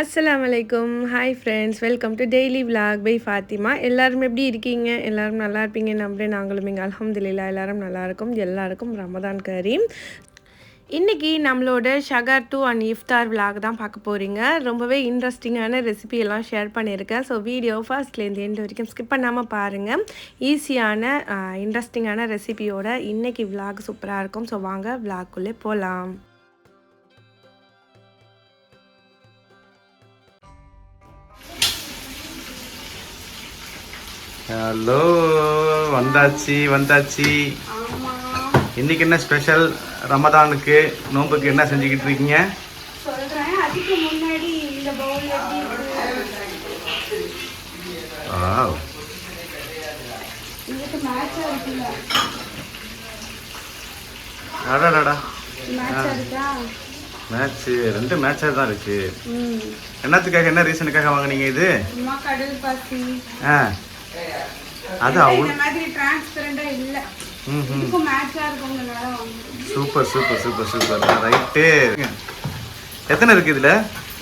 அஸ்ஸலாமு அலைக்கும் hi friends welcome to daily vlog by Fathima எல்லாரும் எப்படி இருக்கீங்க? எல்லாரும் நல்லா இருப்பீங்க நம்பரே நாங்களும் இங்கே அலமதுல்லா எல்லாரும் நல்லாயிருக்கும் எல்லாருக்கும் ரமதான் கரீம். இன்றைக்கி நம்மளோட ஷகர் டூ அண்ட் இஃப்தார் vlog தான் பார்க்க போகிறீங்க ரொம்பவே இன்ட்ரெஸ்டிங்கான ரெசிபி எல்லாம் ஷேர் பண்ணியிருக்கேன். ஸோ வீடியோ ஃபர்ஸ்ட்லேருந்து எண்டு வரைக்கும் ஸ்கிப் பண்ணாமல் பாருங்கள் ஈஸியான இன்ட்ரெஸ்டிங்கான ரெசிபியோட இன்றைக்கி vlog சூப்பராக இருக்கும். ஸோ வாங்க vlogக்குள்ளே போகலாம் ஹலோ வந்தாச்சு வந்தாச்சு. இன்னைக்கு என்ன ஸ்பெஷல் ரமதானுக்கு நோன்புக்கு என்ன செஞ்சுக்கிட்டு இருக்கீங்க? அடடடா. மேட்ச் ரெண்டு மேட்சாக தான் இருக்கு. என்னத்துக்காக என்ன ரீசனுக்காக வாங்குனீங்க இது? ஆ. அது இந்த மாதிரி டிரான்ஸ்பரண்டா இல்ல. இதுக்கும் மேட்சா super super super super. Right எத்தனை இருக்கு இதில்?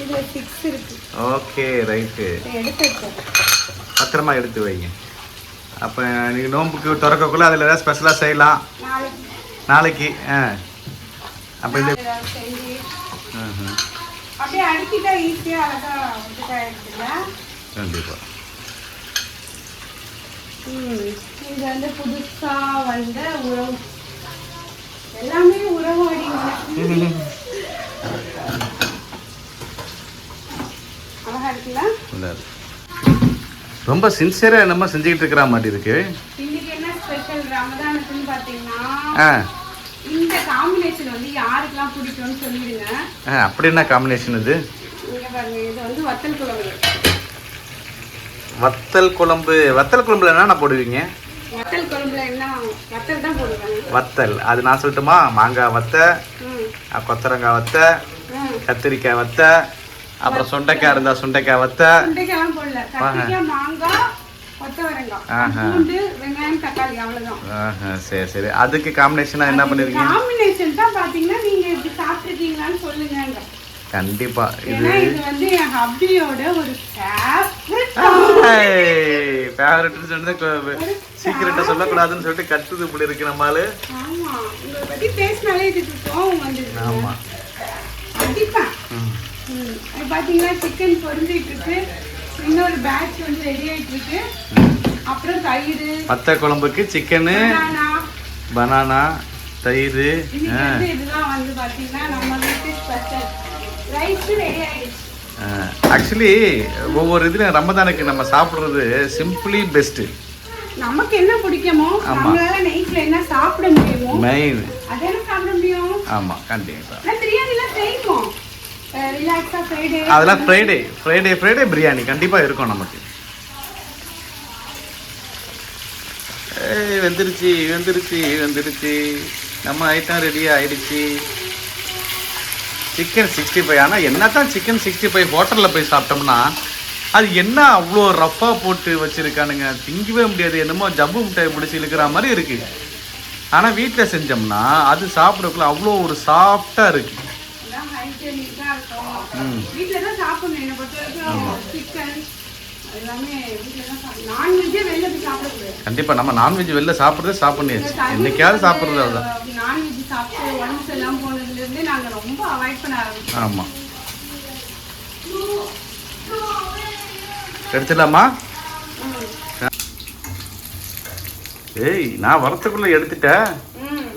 இதுல சிக்ஸ் இருக்கு. ஓகே ரைட்டு எடுத்து பத்திரமா எடுத்து வைங்க. அப்போ நீங்கள் நோன்புக்கு திறக்கக்குள்ள அதில் ஏதாவது ஸ்பெஷலாக செய்யலாம். நாளைக்கு. ஆ. அப்போ இது ஏதாவது செஞ்சு ம்ஹும். அப்படியே அடுக்கிட்டா ஈஸியா அழகா ஒட்டுக்கா எடுத்துல கண்டிப்பா ம் இது வந்து புதுசா வந்த உறவு. எல்லாமே உறவு அடிங்க. அழகா இருக்குல்ல. ரொம்ப சின்சியராக என்னமோ செஞ்சுக்கிட்டு இருக்கிற மாதிரி இருக்கு. இன்னைக்கு என்ன ஸ்பெஷல் ரமதானுக்குன்னு பாத்தீங்கன்னா இந்த காம்பினேஷன் வந்து யாருக்கெல்லாம் பிடிக்கும்னு சொல்லிடுங்க. அப்படி என்ன காம்பினேஷன் இது? இங்க பாருங்க இது வந்து வத்தல் குழம்பு. வத்தல் குழம்பு வத்தல் குழம்புல என்னென்ன போடுவீங்க? வத்தல் குழம்புல என்ன வத்தல் தான் போடுவாங்க வத்தல். அது நான் சொல்லட்டுமா? மாங்காய் வத்தை கொத்தரங்காய் வத்தை கத்திரிக்காய் வத்தை அப்புறம் சுண்டைக்காய் இருந்தால் சுண்டைக்காய் வத்தை. சரி சரி. அதுக்கு காம்பினேஷனாக என்ன பண்ணிருக்கீங்க? காம்பினேஷன் தான் பாத்தீங்கன்னா நீங்க இப்படி சாப்பிட்டுருக்கீங்களான்னு சொல்லுங்க கண்டிப்பா. இது வந்து என் ஹப்பியோட ஒரு ஃபேவரட் ஃபேவரட்னு சொன்னது சீக்கிரட்டை சொல்லக்கூடாதுன்னு சொல்லிட்டு கட்டுது இப்படி இருக்கு நம்மளால ஆமா. கண்டிப்பா. பாத்தீங்கன்னா சிக்கன் பொரிஞ்சிட்டு இருக்கு இன்னொரு பேட்ச் வந்து ரெடி ஆயிட்டு இருக்கு அப்புறம் தயிர். வத்த குழம்புக்கு சிக்கனு பனானா தயிர் இன்னைக்கு வந்து இதெல்லாம் வந்து பாத்தீங்கன்னா நம்ம வீட்டு ஸ்பெஷல் ரைஸ் ரெடி ஆயிடுச்சு ஆக்சுவலி ஒவ்வொரு இதுலையும் ரமதானுக்கு நம்ம சாப்பிட்றது சிம்பிளி பெஸ்ட்டு நமக்கு என்ன பிடிக்குமோ ஆமா. நம்மளால நைட்ல என்ன சாப்பிட முடியுமோ மெயின் அதென்ன சாப்பிட முடியும். ஆமாம் கண்டிப்பாக நான் பிரியாணிலாம் செய்வோம். ரிலாக்ஸா ஃப்ரைடே அதெல்லாம் ஃப்ரைடே ஃப்ரைடே ஃப்ரைடே பிரியாணி கண்டிப்பாக இருக்கும் நமக்கு. ஏய் வெந்துருச்சு வெந்துருச்சு வெந்துருச்சு. நம்ம ஐட்டம் ரெடி ஆயிடுச்சு. Chicken sixty five. ஆனால் என்ன தான் சிக்கன் சிக்ஸ்டி ஃபைவ் ஹோட்டலில் போய் சாப்பிட்டோம்னா அது என்ன அவ்வளோ ரஃப்பாக போட்டு வச்சுருக்கானுங்க? திங்கவே முடியாது. என்னமோ ஜம்பு மிட்டாய் பிடிச்சி இழுக்கிற மாதிரி இருக்குது ஆனால் வீட்டில் செஞ்சோம்னா அது சாப்பிட்றதுக்குள்ள அவ்வளோ ஒரு சாஃப்டாக இருக்குது ம். கண்டிப்பா நம்ம நான்வெஜ் வெளில சாப்பிட்றதே சாப்பிட்ணியாச்சு என்னைக்காவது சாப்பிட்றது அதுதான் நான்வெஜ் சாப்பிட்டு உடம்பு சரியில்லாம போனதுல இருந்து நாங்க ரொம்ப அவாய்ட் பண்ண ஆரம்பிச்சோம் ஆமா. எடுத்துடலாமா? ஏய் நான் வரத்துக்குள்ள எடுத்துட்டேன். ம்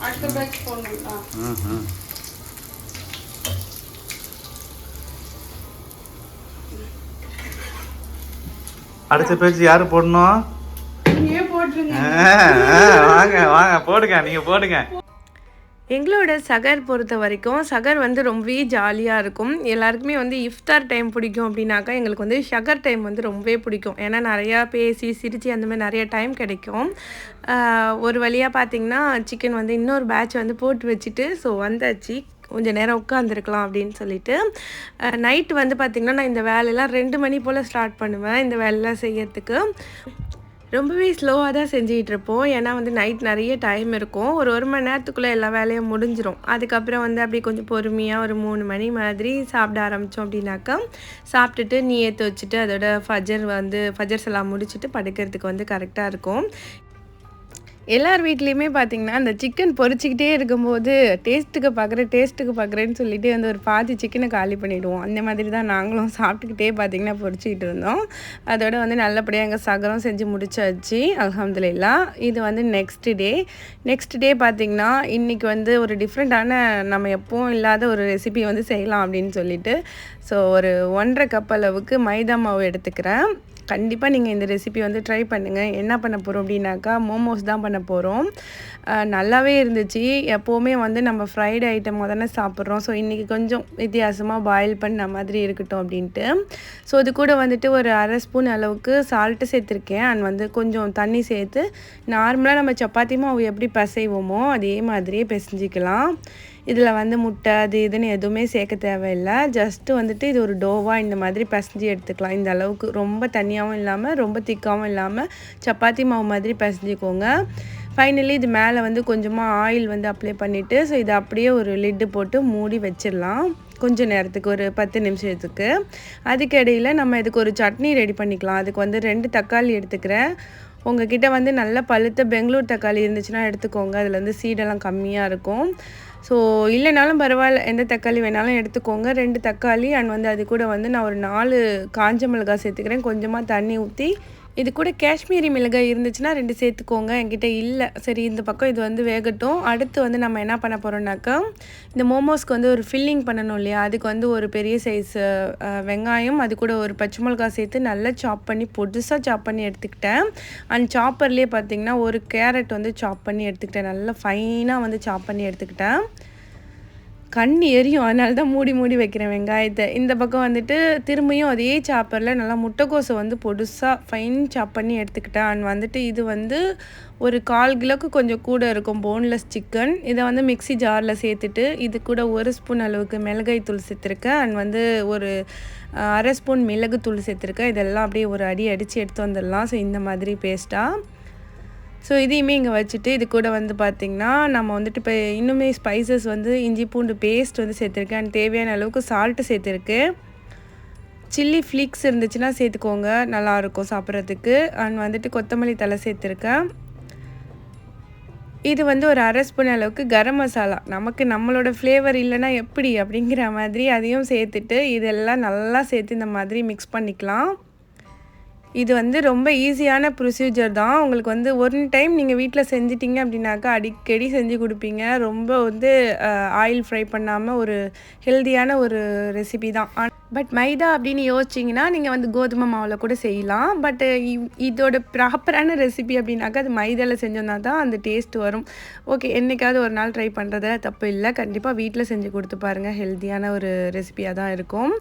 அடுத்த பேட்ச் போடணும்டா அடுத்த பேஜ் யாரு போடணும்? வாங்க வாங்க போடுங்க நீங்க போடுங்க. எங்களோட சகர் பொறுத்த வரைக்கும் சகர் வந்து ரொம்பவே ஜாலியாக இருக்கும். எல்லாருக்குமே வந்து இஃப்தார் டைம் பிடிக்கும் அப்படின்னாக்கா எங்களுக்கு வந்து ஷகர் டைம் வந்து ரொம்பவே பிடிக்கும். ஏன்னா நிறையா பேசி சிரித்து அந்த மாதிரி நிறைய டைம் கிடைக்கும். ஒரு வழியாக பார்த்தீங்கன்னா சிக்கன் வந்து இன்னொரு பேட்ச் வந்து போட்டு வச்சுட்டு ஸோ வந்தாச்சு. கொஞ்சம் நேரம் உட்காந்துருக்கலாம் அப்படின்னு சொல்லிட்டு நைட்டு வந்து பார்த்திங்கன்னா நான் இந்த வேலையெல்லாம் ரெண்டு மணி போல் ஸ்டார்ட் பண்ணுவேன் இந்த வேலையெல்லாம் செய்யறதுக்கு. ரொம்பவே ஸ்லோவாக தான் செஞ்சுக்கிட்டு இருப்போம். ஏன்னா வந்து நைட் நிறைய டைம் இருக்கும். ஒரு ஒரு மணி நேரத்துக்குள்ளே எல்லா வேலையும் முடிஞ்சிடும் அதுக்கப்புறம் வந்து அப்படி கொஞ்சம் பொறுமையாக ஒரு மூணு மணி மாதிரி சாப்பிட ஆரம்பித்தோம் அப்படின்னாக்கா சாப்பிட்டுட்டு நீ ஏற்று வச்சுட்டு அதோட ஃபஜர் வந்து ஃபஜர்ஸ் எல்லாம் முடிச்சுட்டு படுக்கிறதுக்கு வந்து கரெக்டாக இருக்கும். எல்லார் வீட்லேயுமே பார்த்தீங்கன்னா அந்த சிக்கன் பொரிச்சிக்கிட்டே இருக்கும்போது டேஸ்ட்டுக்கு பார்க்குறேன் டேஸ்ட்டுக்கு பார்க்குறேன்னு சொல்லிட்டு வந்து ஒரு பாதி சிக்கனை காலி பண்ணிவிடுவோம் அந்த மாதிரி தான் நாங்களும் சாப்பிட்டுக்கிட்டே பார்த்தீங்கன்னா பொரிச்சிக்கிட்டு இருந்தோம். அதோட வந்து நல்லபடியாக எங்கள் சகரம் செஞ்சு முடிச்சாச்சு. அல்ஹம்துலில்லா. இது வந்து நெக்ஸ்ட் டே நெக்ஸ்ட் டே பார்த்திங்கன்னா இன்றைக்கி வந்து ஒரு டிஃப்ரெண்ட்டான நம்ம எப்பவும் இல்லாத ஒரு ரெசிபி வந்து செய்யலாம் அப்படின்னு சொல்லிட்டு ஸோ ஒரு ஒன்றரை கப் அளவுக்கு மைதா மாவு எடுத்துக்கிறேன். கண்டிப்பாக நீங்கள் இந்த ரெசிபி வந்து ட்ரை பண்ணுங்கள் என்ன பண்ண போகிறோம் அப்படின்னாக்கா மோமோஸ் தான் பண்ண போகிறோம் நல்லாவே இருந்துச்சு. எப்போவுமே வந்து நம்ம ஃப்ரைடு ஐட்டமாக தானே சாப்பிட்றோம். ஸோ இன்றைக்கி கொஞ்சம் வித்தியாசமாக பாயில் பண்ண மாதிரி இருக்கட்டும் அப்படின்ட்டு. ஸோ இது கூட வந்துட்டு ஒரு அரை ஸ்பூன் அளவுக்கு சால்ட்டு சேர்த்துருக்கேன். அண்ட் வந்து கொஞ்சம் தண்ணி சேர்த்து நார்மலாக நம்ம சப்பாத்தி மாவு எப்படி பிசைவோமோ அதே மாதிரியே பிசைஞ்சிக்கலாம். இதில் வந்து முட்டை அது இதுன்னு எதுவுமே சேர்க்க தேவையில்லை. ஜஸ்ட்டு வந்துட்டு இது ஒரு டோவாக இந்த மாதிரி பிசைஞ்சு எடுத்துக்கலாம். இந்த அளவுக்கு ரொம்ப தனியாகவும் இல்லாமல் ரொம்ப திக்காகவும் இல்லாமல் சப்பாத்தி மாவு மாதிரி பிசைஞ்சிக்கோங்க. ஃபைனலி இது மேலே வந்து கொஞ்சமாக ஆயில் வந்து அப்ளை பண்ணிவிட்டு ஸோ இதை அப்படியே ஒரு லிட்டு போட்டு மூடி வச்சிடலாம். கொஞ்ச நேரத்துக்கு ஒரு பத்து நிமிஷத்துக்கு. அதுக்கு இடையில் நம்ம இதுக்கு ஒரு சட்னி ரெடி பண்ணிக்கலாம். அதுக்கு வந்து ரெண்டு தக்காளி எடுத்துக்கிறேன். உங்ககிட்ட வந்து நல்ல பழுத்த பெங்களூர் தக்காளி இருந்துச்சுன்னா எடுத்துக்கோங்க. அதில் வந்து சீடெல்லாம் கம்மியாக இருக்கும். ஸோ இல்லைனாலும் பரவாயில்ல. எந்த தக்காளி வேணாலும் எடுத்துக்கோங்க. ரெண்டு தக்காளி அண்ட் வந்து அது கூட வந்து நான் ஒரு நாலு காஞ்ச மிளகாய் சேர்த்துக்கிறேன். கொஞ்சமாக தண்ணி ஊற்றி இது கூட காஷ்மீரி மிளகாய் இருந்துச்சுன்னா ரெண்டு சேர்த்துக்கோங்க. என்கிட்ட இல்லை. சரி இந்த பக்கம் இது வந்து வேகட்டும். அடுத்து வந்து நம்ம என்ன பண்ண போகிறோம்னாக்கா இந்த மோமோஸ்க்கு வந்து ஒரு ஃபில்லிங் பண்ணணும் இல்லையா? அதுக்கு வந்து ஒரு பெரிய சைஸ் வெங்காயம் அது கூட ஒரு பச்சை மிளகாய் சேர்த்து நல்லா சாப் பண்ணி பொதுசாக சாப் பண்ணி எடுத்துக்கிட்டேன். அண்ட் சாப்பர்லேயே பார்த்தீங்கன்னா ஒரு கேரட் வந்து சாப் பண்ணி எடுத்துக்கிட்டேன். நல்லா ஃபைனாக வந்து சாப் பண்ணி எடுத்துக்கிட்டேன். கண் எரியும். அதனால தான் மூடி மூடி வைக்கிறேன் வெங்காயத்தை. இந்த பக்கம் வந்துட்டு திரும்பியும் அதே சாப்பரில் நல்லா முட்டைக்கோசை வந்து பொடுசாக ஃபைன் சாப் பண்ணி எடுத்துக்கிட்டேன். அண்ட் வந்துட்டு இது வந்து ஒரு கால் கிலோக்கு கொஞ்சம் கூட இருக்கும் போன்லெஸ் சிக்கன் இதை வந்து மிக்ஸி ஜாரில் சேர்த்துட்டு இது கூட ஒரு ஸ்பூன் அளவுக்கு மிளகாய் தூள் சேர்த்துருக்கேன். அண்ட் வந்து ஒரு அரை ஸ்பூன் மிளகு தூள் சேர்த்துருக்கேன். இதெல்லாம் அப்படியே ஒரு அடி அடித்து எடுத்து வந்துடலாம். ஸோ இந்த மாதிரி பேஸ்ட்டாக ஸோ இதையுமே இங்கே வச்சுட்டு இது கூட வந்து பார்த்திங்கன்னா நம்ம வந்துட்டு இப்போ இன்னுமே ஸ்பைசஸ் வந்து இஞ்சி பூண்டு பேஸ்ட் வந்து சேர்த்துருக்கேன். அண்ட் தேவையான அளவுக்கு சால்ட்டு சேர்த்துருக்கு. சில்லி ஃப்ளிக்ஸ் இருந்துச்சுன்னா சேர்த்துக்கோங்க. நல்லாயிருக்கும் சாப்பிட்றதுக்கு. அண்ட் வந்துட்டு கொத்தமல்லி தலை சேர்த்துருக்கேன். இது வந்து ஒரு அரை ஸ்பூன் அளவுக்கு கரம் மசாலா. நமக்கு நம்மளோட ஃப்ளேவர் இல்லைன்னா எப்படி அப்படிங்கிற மாதிரி அதையும் சேர்த்துட்டு இதெல்லாம் நல்லா சேர்த்து இந்த மாதிரி மிக்ஸ் பண்ணிக்கலாம். இது வந்து ரொம்ப ஈஸியான ப்ரொசீஜர் தான். உங்களுக்கு வந்து ஒன் டைம் நீங்கள் வீட்டில் செஞ்சிட்டிங்க அப்படின்னாக்கா அடிக்கடி செஞ்சு கொடுப்பீங்க. ரொம்ப வந்து ஆயில் ஃப்ரை பண்ணாமல் ஒரு ஹெல்தியான ஒரு ரெசிபி தான். பட் மைதா அப்படின்னு யோசிச்சிங்கன்னா நீங்கள் வந்து கோதுமை மாவில் கூட செய்யலாம். பட் இதோட ப்ராப்பரான ரெசிபி அப்படின்னாக்கா அது மைதாவில் செஞ்சோம்னா தான் அந்த டேஸ்ட் வரும். ஓகே என்றைக்காவது ஒரு நாள் ட்ரை பண்ணுறதுல தப்பு இல்லை. கண்டிப்பாக வீட்டில் செஞ்சு கொடுத்து பாருங்கள் ஹெல்த்தியான ஒரு ரெசிபியாக தான் இருக்கும்.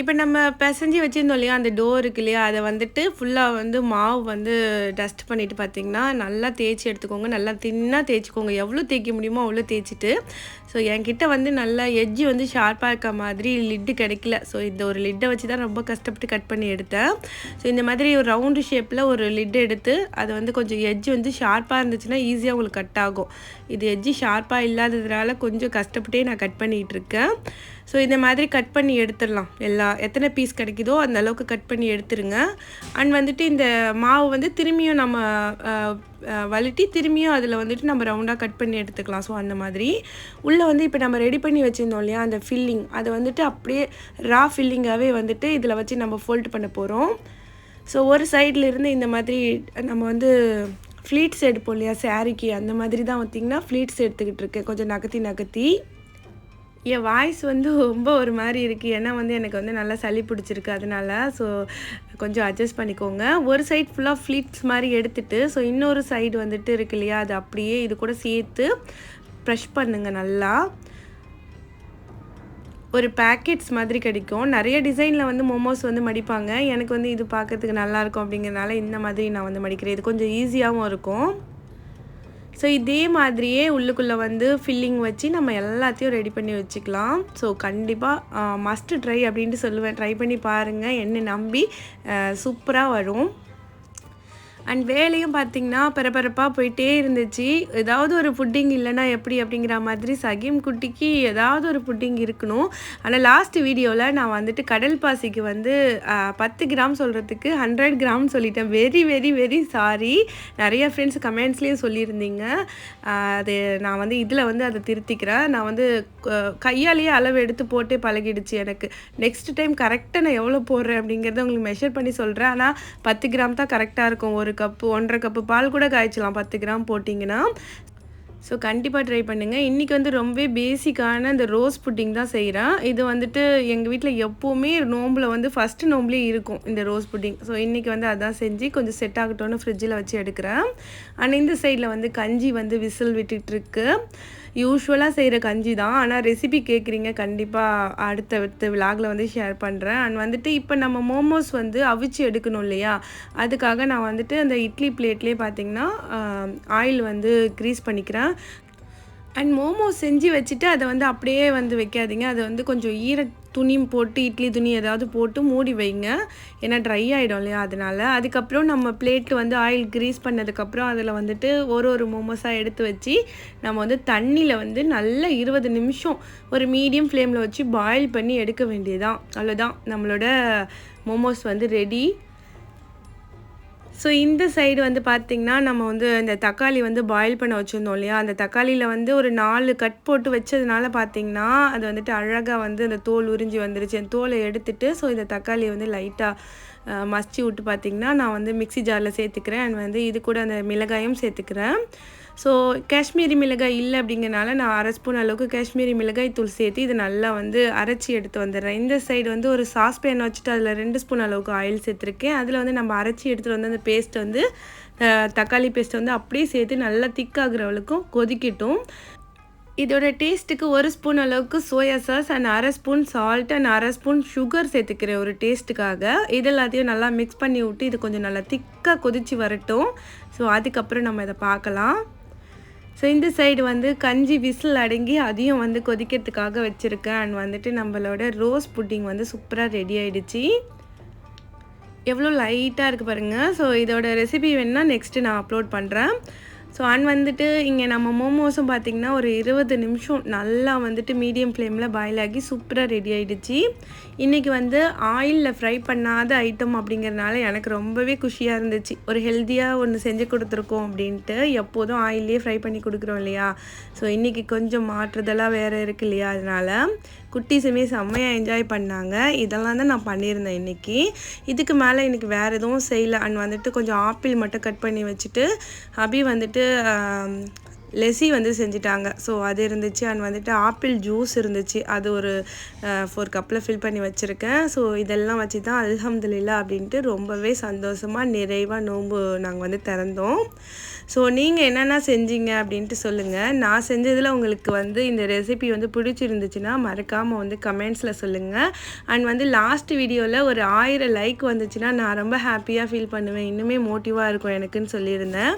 இப்போ நம்ம பிசைஞ்சு வச்சுருந்தோம் இல்லையா அந்த டோர் இருக்கு இல்லையா அதை வந்துட்டு ஃபுல்லாக வந்து மாவு வந்து டஸ்ட் பண்ணிவிட்டு பார்த்தீங்கன்னா நல்லா தேய்ச்சி எடுத்துக்கோங்க. நல்லா தின்னாக தேய்ச்சிக்கோங்க. எவ்வளோ தேய்க்க முடியுமோ அவ்வளோ தேய்ச்சிட்டு. ஸோ என்கிட்ட வந்து நல்லா எஜ்ஜி வந்து ஷார்ப்பாக இருக்க மாதிரி லிட்டு கிடைக்கல. ஸோ இந்த ஒரு லிட்டை வச்சு தான் ரொம்ப கஷ்டப்பட்டு கட் பண்ணி எடுத்தேன். ஸோ இந்த மாதிரி ஒரு ரவுண்டு ஷேப்பில் ஒரு லிட் எடுத்து அது வந்து கொஞ்சம் எஜ்ஜி வந்து ஷார்ப்பாக இருந்துச்சுன்னா ஈஸியாக உங்களுக்கு கட் ஆகும். இது எஜ்ஜி ஷார்ப்பாக இல்லாததுனால கொஞ்சம் கஷ்டப்பட்டே நான் கட் பண்ணிகிட்டு இருக்கேன். ஸோ இந்த மாதிரி கட் பண்ணி எடுத்துடலாம். எல்லா எத்தனை பீஸ் கிடைக்குதோ அந்த அளவுக்கு கட் பண்ணி எடுத்துருங்க. அண்ட் வந்துட்டு இந்த மாவு வந்து திரும்பியும் நம்ம வழட்டி திரும்பியும் அதில் வந்துட்டு நம்ம ரவுண்டாக கட் பண்ணி எடுத்துக்கலாம். ஸோ அந்த மாதிரி. உள்ளே வந்து இப்போ நம்ம ரெடி பண்ணி வச்சுருந்தோம் இல்லையா அந்த ஃபில்லிங் அதை வந்துட்டு அப்படியே ரா ஃபில்லிங்காகவே வந்துட்டு இதில் வச்சு நம்ம ஃபோல்ட் பண்ண போகிறோம் ஸோ ஒரு சைடில் இருந்து இந்த மாதிரி நம்ம வந்து ஃப்ளீட்ஸ் எடுப்போம் இல்லையா சாரிக்கு அந்த மாதிரி தான் பார்த்திங்கன்னா ஃப்ளீட்ஸ் எடுத்துக்கிட்டு இருக்கேன் கொஞ்சம் நகர்த்தி நகர்த்தி. என் வாய்ஸ் வந்து ரொம்ப ஒரு மாதிரி இருக்குது ஏன்னா வந்து எனக்கு வந்து நல்லா சளி பிடிச்சிருக்கு. அதனால ஸோ கொஞ்சம் அட்ஜஸ்ட் பண்ணிக்கோங்க. ஒரு சைட் ஃபுல்லாக ஃப்ளீட்ஸ் மாதிரி எடுத்துகிட்டு ஸோ இன்னொரு சைடு வந்துட்டு இருக்கு இல்லையா அது அப்படியே இது கூட சேர்த்து ப்ரெஷ் பண்ணுங்கள் நல்லா. ஒரு பேக்கெட்ஸ் மாதிரி கிடைக்கும். நிறைய டிசைனில் வந்து மோமோஸ் வந்து மடிப்பாங்க. எனக்கு வந்து இது பார்க்கறதுக்கு நல்லாயிருக்கும் அப்படிங்கிறனால இந்த மாதிரி நான் வந்து மடிக்கிறேன். இது கொஞ்சம் ஈஸியாகவும் இருக்கும். ஸோ இதே மாதிரியே உள்ளுக்குள்ளே வந்து ஃபில்லிங் வச்சு நம்ம எல்லாத்தையும் ரெடி பண்ணி வச்சுக்கலாம். ஸோ கண்டிப்பாக மஸ்ட் ட்ரை அப்படின்ட்டு சொல்லுவேன். ட்ரை பண்ணி பாருங்கள் என்னை நம்பி சூப்பராக வரும். அண்ட் வேலையும் பார்த்திங்கன்னா பரபரப்பாக போயிட்டே இருந்துச்சு. ஏதாவது ஒரு புட்டிங் இல்லைன்னா எப்படி அப்படிங்கிற மாதிரி சகிம் குட்டிக்கு ஏதாவது ஒரு புட்டிங் இருக்கணும். ஆனால் லாஸ்ட் வீடியோவில் நான் வந்துட்டு கடல் பாசிக்கு வந்து பத்து கிராம் சொல்கிறதுக்கு ஹண்ட்ரட் கிராம் சொல்லிட்டேன். வெரி வெரி வெரி சாரி நிறைய ஃப்ரெண்ட்ஸ் கமெண்ட்ஸ்லேயும் சொல்லியிருந்தீங்க. அது நான் வந்து இதில் வந்து அதை திருத்திக்கிறேன். நான் வந்து கையாலேயே அளவு எடுத்து போட்டே பழகிடுச்சு எனக்கு. நெக்ஸ்ட் டைம் கரெக்டாக நான் எவ்வளோ போடுறேன் அப்படிங்கிறத உங்களுக்கு மெஷர் பண்ணி சொல்கிறேன் ஆனால் பத்து கிராம் தான் கரெக்டாக இருக்கும். ஒரு ஒரு கப்பு ஒன்றரை கப்பு பால் கூட காய்ச்சலாம். பத்து கிராம் போட்டிங்கன்னா. ஸோ கண்டிப்பாக ட்ரை பண்ணுங்கள் இன்றைக்கி வந்து ரொம்ப பேசிக்கான இந்த ரோஸ் புட்டிங் தான் செய்கிறேன் இது வந்துட்டு எங்கள் வீட்டில் எப்போவுமே நோம்பில் வந்து ஃபஸ்ட்டு நோம்புலேயே இருக்கும் இந்த ரோஸ் புட்டிங் ஸோ இன்றைக்கி வந்து அதான் செஞ்சு கொஞ்சம் செட் ஆகட்டும்னு ஃப்ரிட்ஜில் வச்சு எடுக்கிறேன். ஆனால் இந்த சைடில் வந்து கஞ்சி வந்து விசில் விட்டுட்டுருக்கு யூஸ்வலாக செய்கிற கஞ்சி தான். ஆனால் ரெசிபி கேட்குறீங்க கண்டிப்பாக அடுத்த அடுத்த விலாகில் வந்து ஷேர் பண்ணுறேன் அண்ட் வந்துட்டு இப்போ நம்ம மோமோஸ் வந்து அவிச்சு எடுக்கணும் இல்லையா? அதுக்காக நான் வந்துட்டு அந்த இட்லி பிளேட்லேயே பார்த்தீங்கன்னா ஆயில் வந்து க்ரீஸ் பண்ணிக்கிறேன். அண்ட் மோமோஸ் செஞ்சு வச்சுட்டு அதை வந்து அப்படியே வந்து வைக்காதீங்க அதை வந்து கொஞ்சம் ஈர துணி போட்டு இட்லி துணி ஏதாவது போட்டு மூடி வைங்க ஏன்னா ட்ரை ஆகிடும் இல்லையா அதனால் அதுக்கப்புறம் நம்ம பிளேட்டு வந்து ஆயில் க்ரீஸ் பண்ணதுக்கப்புறம் அதில் வந்துட்டு ஒரு ஒரு மோமோஸாக எடுத்து வச்சு நம்ம வந்து தண்ணியில் வந்து நல்லா இருபது நிமிஷம் ஒரு மீடியம் ஃப்ளேமில் வச்சு பாயில் பண்ணி எடுக்க வேண்டியதுதான் அவ்வளோதான் நம்மளோட மோமோஸ் வந்து ரெடி ஸோ இந்த சைடு வந்து பார்த்திங்கன்னா நம்ம வந்து இந்த தக்காளி வந்து பாயில் பண்ண வச்சுருந்தோம் இல்லையா? அந்த தக்காளியில் வந்து ஒரு நாலு கட் போட்டு வச்சதுனால பார்த்திங்கன்னா அது வந்துட்டு அழகாக வந்து அந்த தோல் உறிஞ்சி வந்துருச்சு. அந்த தோலை எடுத்துட்டு ஸோ இந்த தக்காளியை வந்து லைட்டாக மசிச்சு விட்டு பார்த்திங்கன்னா நான் வந்து மிக்ஸி ஜாரில் சேர்த்துக்கிறேன். அண்ட் வந்து இது கூட அந்த மிளகாயும் சேர்த்துக்கிறேன். ஸோ காஷ்மீரி மிளகாய் இல்லை அப்படிங்கிறனால நான் அரை ஸ்பூன் அளவுக்கு காஷ்மீரி மிளகாய் தூள் சேர்த்து இதை நல்லா வந்து அரைச்சி எடுத்து வந்துடுறேன். இந்த சைடு வந்து ஒரு சாஸ் பேன் வச்சுட்டு அதில் ரெண்டு ஸ்பூன் அளவுக்கு ஆயில் சேர்த்துருக்கேன். அதில் வந்து நம்ம அரைச்சி எடுத்துகிட்டு வந்து அந்த பேஸ்ட் வந்து தக்காளி பேஸ்ட் வந்து அப்படியே சேர்த்து நல்லா திக்காகிற அளவுக்கும் கொதிக்கட்டும். இதோட டேஸ்ட்டுக்கு ஒரு ஸ்பூன் அளவுக்கு சோயா சாஸ் அண்ட் அரை ஸ்பூன் சால்ட் அண்ட் அரை ஸ்பூன் சுகர் சேர்த்துக்கிறேன் ஒரு டேஸ்ட்டுக்காக இது எல்லாத்தையும் நல்லா மிக்ஸ் பண்ணி விட்டு இது கொஞ்சம் நல்லா திக்காக கொதிச்சு வரட்டும். ஸோ அதுக்கப்புறம் நம்ம இதை பார்க்கலாம். ஸோ இந்த சைடு வந்து கஞ்சி விசில் அடங்கி அதையும் வந்து கொதிக்கிறதுக்காக வச்சுருக்கேன். அண்ட் வந்துட்டு நம்மளோட ரோஸ் புட்டிங் வந்து சூப்பராக ரெடி ஆயிடுச்சு. எவ்வளோ லைட்டாக இருக்குது பாருங்கள் ஸோ இதோட ரெசிபி வேணுன்னா நெக்ஸ்ட்டு நான் அப்லோட் பண்ணுறேன் ஸோ அண்ட் வந்துட்டு இங்கே நம்ம மோமோஸும் பார்த்திங்கன்னா ஒரு இருபது நிமிஷம் நல்லா வந்துட்டு மீடியம் ஃப்ளேமில் பாயில் ஆகி சூப்பராக ரெடி ஆகிடுச்சி இன்றைக்கி வந்து ஆயிலில் ஃப்ரை பண்ணாத ஐட்டம் அப்படிங்கிறனால எனக்கு ரொம்பவே குஷியாக இருந்துச்சு. ஒரு ஹெல்த்தியாக ஒன்று செஞ்சு கொடுத்துருக்கோம் அப்படின்ட்டு எப்போதும் ஆயிலே ஃப்ரை பண்ணி கொடுக்குறோம் இல்லையா? ஸோ இன்றைக்கி கொஞ்சம் மாற்றுதலாக வேறு இருக்கு இல்லையா? அதனால் குட்டீஸுமே செம்மையாக என்ஜாய் பண்ணாங்க. இதெல்லாம் தான் நான் பண்ணியிருந்தேன் இன்றைக்கி இதுக்கு மேலே இன்றைக்கி வேறு எதுவும் செய்யலை. அண்ட் வந்துட்டு கொஞ்சம் ஆப்பிள் மட்டும் கட் பண்ணி வச்சுட்டு அபி வந்துட்டு ஆம், லெசி வந்து செஞ்சுட்டாங்க. ஸோ அது இருந்துச்சு. அண்ட் வந்துட்டு ஆப்பிள் ஜூஸ் இருந்துச்சு. அது ஒரு ஃபோர் கப்பில் ஃபில் பண்ணி வச்சுருக்கேன். ஸோ இதெல்லாம் வச்சு தான் அல்ஹம்துலில்லா அப்படின்ட்டு ரொம்பவே சந்தோஷமாக நிறைவாக நோன்பு நாங்கள் வந்து திறந்தோம். ஸோ நீங்கள் என்னென்ன செஞ்சீங்க அப்படின்ட்டு சொல்லுங்கள் நான் செஞ்சதில் உங்களுக்கு வந்து இந்த ரெசிபி வந்து பிடிச்சிருந்துச்சுன்னா மறக்காமல் வந்து கமெண்ட்ஸில் சொல்லுங்கள் அண்ட் வந்து லாஸ்ட் வீடியோவில் ஒரு ஆயிரம் லைக் வந்துச்சுன்னா நான் ரொம்ப ஹாப்பியாக ஃபீல் பண்ணுவேன். இன்னுமே மோட்டிவாக இருக்கும் எனக்குன்னு சொல்லியிருந்தேன்.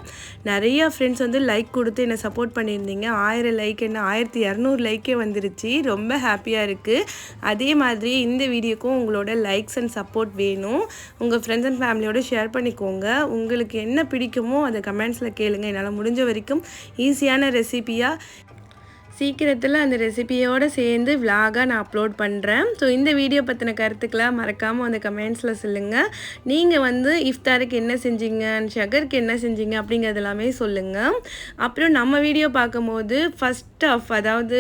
நிறையா ஃப்ரெண்ட்ஸ் வந்து லைக் கொடுத்து என்னை சப்போர்ட் பண்ணியிருந்தீங்க. ஆயிரம் லைக் என்ன? ஆயிரத்தி இரநூறு லைக்கே வந்துருச்சு. ரொம்ப ஹாப்பியாக இருக்குது அதே மாதிரி இந்த வீடியோக்கும் உங்களோட லைக்ஸ் அண்ட் சப்போர்ட் வேணும். உங்கள் ஃப்ரெண்ட்ஸ் அண்ட் ஃபேமிலியோட ஷேர் பண்ணிக்கோங்க. உங்களுக்கு என்ன பிடிக்குமோ அதை கமெண்ட்ஸில் கேளுங்கள் என்னால் முடிஞ்ச வரைக்கும் ஈஸியான ரெசிபியாக சீக்கிரத்தில் அந்த ரெசிபியோடு சேர்ந்து விலாகாக நான் அப்லோட் பண்ணுறேன் ஸோ இந்த வீடியோ பற்றின கருத்துக்களை மறக்காமல் அந்த கமெண்ட்ஸில் சொல்லுங்கள் நீங்கள் வந்து இஃப்தாருக்கு என்ன செஞ்சீங்க ஷகருக்கு என்ன செஞ்சீங்க அப்படிங்கிறது எல்லாமே சொல்லுங்கள் அப்புறம் நம்ம வீடியோ பார்க்கும்போது ஃபஸ்ட் ஆஃப் அதாவது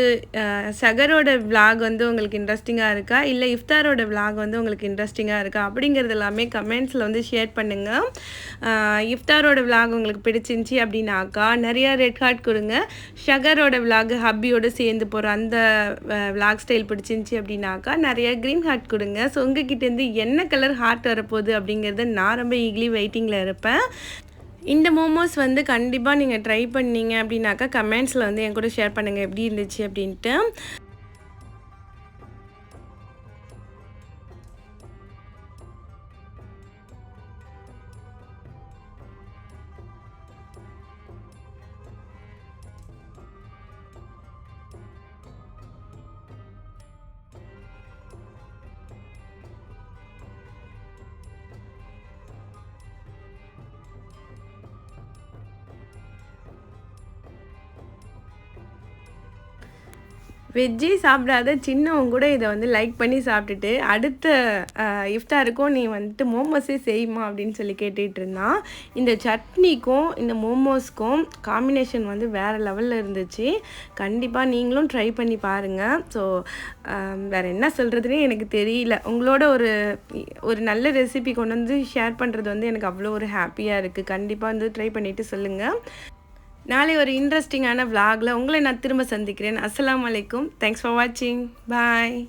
சகரோட ஷகரோட விலாக் வந்து உங்களுக்கு இன்ட்ரெஸ்டிங்காக இருக்கா? இல்லை இஃப்தாரோட விலாக் வந்து உங்களுக்கு இன்ட்ரெஸ்டிங்காக இருக்கா? அப்படிங்கிறது எல்லாமே கமெண்ட்ஸில் வந்து ஷேர் பண்ணுங்கள் இஃப்தாரோட விலாக் உங்களுக்கு பிடிச்சிருந்துச்சி அப்படின்னாக்கா நிறையா ரெட் ஹார்ட் கொடுங்க. ஷகரோட விலாக் ஹப்பியோடு சேர்ந்து போகிற அந்த விலாக் ஸ்டைல் பிடிச்சிருந்துச்சி அப்படின்னாக்கா நிறைய க்ரீன் ஹார்ட் கொடுங்க. ஸோ உங்ககிட்டேருந்து என்ன கலர் ஹார்ட் வரப்போகுது அப்படிங்கிறத நான் ரொம்ப ஈக்லி வெயிட்டிங்கில் இருப்பேன். இந்த மோமோஸ் வந்து கண்டிப்பாக நீங்கள் ட்ரை பண்ணீங்க அப்படின்னாக்கா கமெண்ட்ஸில் வந்து என் கூட ஷேர் பண்ணுங்கள் எப்படி இருந்துச்சு அப்படின்ட்டு. வெஜ்ஜே சாப்பிடாத சின்னவங்க கூட இதை வந்து லைக் பண்ணி சாப்பிட்டுட்டு அடுத்த அஹ், இஃப்தாருக்கும் நீ வந்துட்டு மோமோஸே செய்யுமா அப்படின்னு சொல்லி கேட்டுகிட்டு இருந்தான். இந்த சட்னிக்கும் இந்த மோமோஸ்க்கும் காம்பினேஷன் வந்து வேறு லெவலில் இருந்துச்சு. கண்டிப்பாக நீங்களும் ட்ரை பண்ணி பாருங்கள் ஸோ வேறு என்ன சொல்கிறதுனே எனக்கு தெரியல. உங்களோட ஒரு ஒரு நல்ல ரெசிபி கொண்டு வந்து ஷேர் பண்ணுறது வந்து எனக்கு அவ்வளோ ஒரு ஹாப்பியாக இருக்குது கண்டிப்பாக வந்து ட்ரை பண்ணிவிட்டு சொல்லுங்கள் நாளை ஒரு இன்ட்ரெஸ்டிங்கான vlogல உங்களை நான் திரும்ப சந்திக்கிறேன். அஸ்லாம் வலைக்கும் தேங்க்ஸ் ஃபார் வாட்சிங் பாய்